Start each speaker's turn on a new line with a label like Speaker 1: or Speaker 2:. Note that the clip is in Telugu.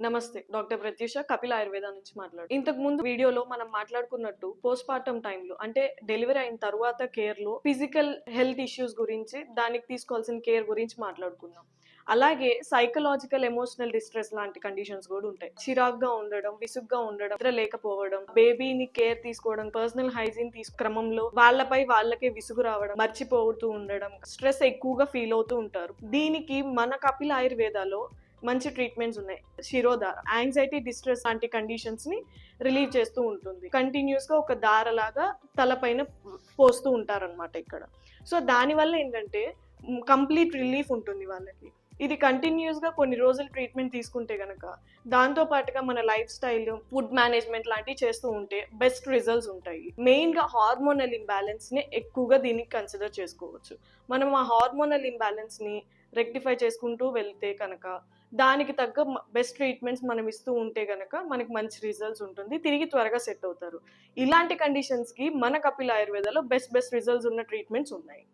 Speaker 1: నమస్తే డాక్టర్ ప్రత్యూష కపిల్ ఆయుర్వేద నుంచి మాట్లాడు ఇంతకు ముందు వీడియోలో మనం మాట్లాడుకున్నట్టు పోస్ట్ పార్టం టైంలో అంటే డెలివరీ అయిన తర్వాత కేర్లో ఫిజికల్ హెల్త్ ఇష్యూస్ గురించి దానికి తీసుకోవాల్సిన కేర్ గురించి మాట్లాడుకున్నాం అలాగే సైకలాజికల్ ఎమోషనల్ డిస్ట్రెస్ లాంటి కండిషన్స్ కూడా ఉంటాయి. చిరాగ్గా ఉండడం విసుగ్గా ఉండడం నిద్ర లేకపోవడం బేబీని కేర్ తీసుకోవడం పర్సనల్ హైజీన్ తీసు క్రమంలో వాళ్ళపై వాళ్ళకే విసుగు రావడం మర్చిపోతూ ఉండడం స్ట్రెస్ ఎక్కువగా ఫీల్ అవుతూ ఉంటారు. దీనికి మన కపిల్ ఆయుర్వేదాలో మంచి ట్రీట్మెంట్స్ ఉన్నాయి. శిరోధార యాంగ్జైటీ డిస్ట్రెస్ లాంటి కండిషన్స్ని రిలీవ్ చేస్తూ ఉంటుంది. కంటిన్యూస్గా ఒక దారలాగా తలపైన పోస్తూ ఉంటారనమాట ఇక్కడ. సో దానివల్ల ఏంటంటే కంప్లీట్ రిలీఫ్ ఉంటుంది వాళ్ళకి. ఇది కంటిన్యూస్గా కొన్ని రోజులు ట్రీట్మెంట్ తీసుకుంటే కనుక దాంతో పాటుగా మన లైఫ్ స్టైల్ ఫుడ్ మేనేజ్మెంట్ లాంటివి చేస్తూ ఉంటే బెస్ట్ రిజల్ట్స్ ఉంటాయి. మెయిన్గా హార్మోనల్ ఇంబ్యాలెన్స్ని ఎక్కువగా దీనికి కన్సిడర్ చేసుకోవచ్చు. మనం ఆ హార్మోనల్ ఇంబ్యాలెన్స్ని రెక్టిఫై చేసుకుంటూ వెళ్తే కనుక దానికి తగ్గ బెస్ట్ ట్రీట్మెంట్స్ మనం ఇస్తూ ఉంటే గనక మనకి మంచి రిజల్ట్స్ ఉంటుంది. తిరిగి త్వరగా సెట్ అవుతారు. ఇలాంటి కండిషన్స్కి మన కపిల్ ఆయుర్వేదలో బెస్ట్ బెస్ట్ రిజల్ట్స్ ఉన్న ట్రీట్మెంట్స్ ఉన్నాయి.